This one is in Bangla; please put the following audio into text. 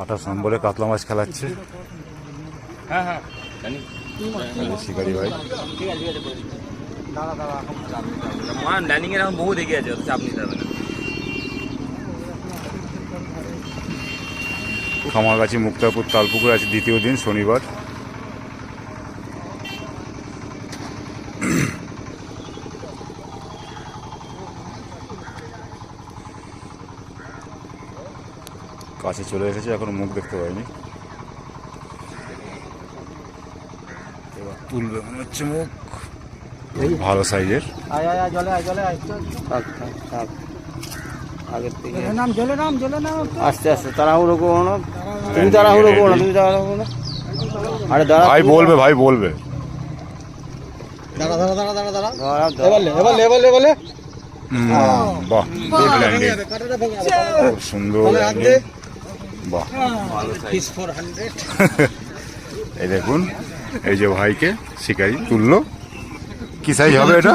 আঠাশ নম্বরে কাতলা মাছ খেলাচ্ছে। হ্যাঁ হ্যাঁ শিকারি ভাই। এর এখন বহু দেখে আছে চাপ নিতে হবে না। খামারগাছি মুক্তাপুর তালপুকুর আছে দ্বিতীয় দিন শনিবার। কাছে চলে এসেছে এখন মুখ দেখতে পাইনি। এবার তুলবে মনে হচ্ছে মুখ। ভালো সাইজের। আয় আয় আয় জলে আয় জলে আয়। থাক থাক থাক। আগের থেকে নাম জলে নাম জলে নাম। আস্তে আস্তে তাড়াহুড়ো করো না। তুমি তাড়াহুড়ো করো না তুমি তাড়াহুড়ো করো না। আরে দাঁড়া ভাই বলবে ভাই বলবে। দাঁড়া দাঁড়া দাঁড়া দাঁড়া। দাঁড়া এবারে এবারে এবারে এবারে বাহ গুড ল্যান্ডিং খুব সুন্দর। বাহ। এই দেখুন এই যে ভাইকে শিকারি তুললো। কি সাইজ হবে এটা?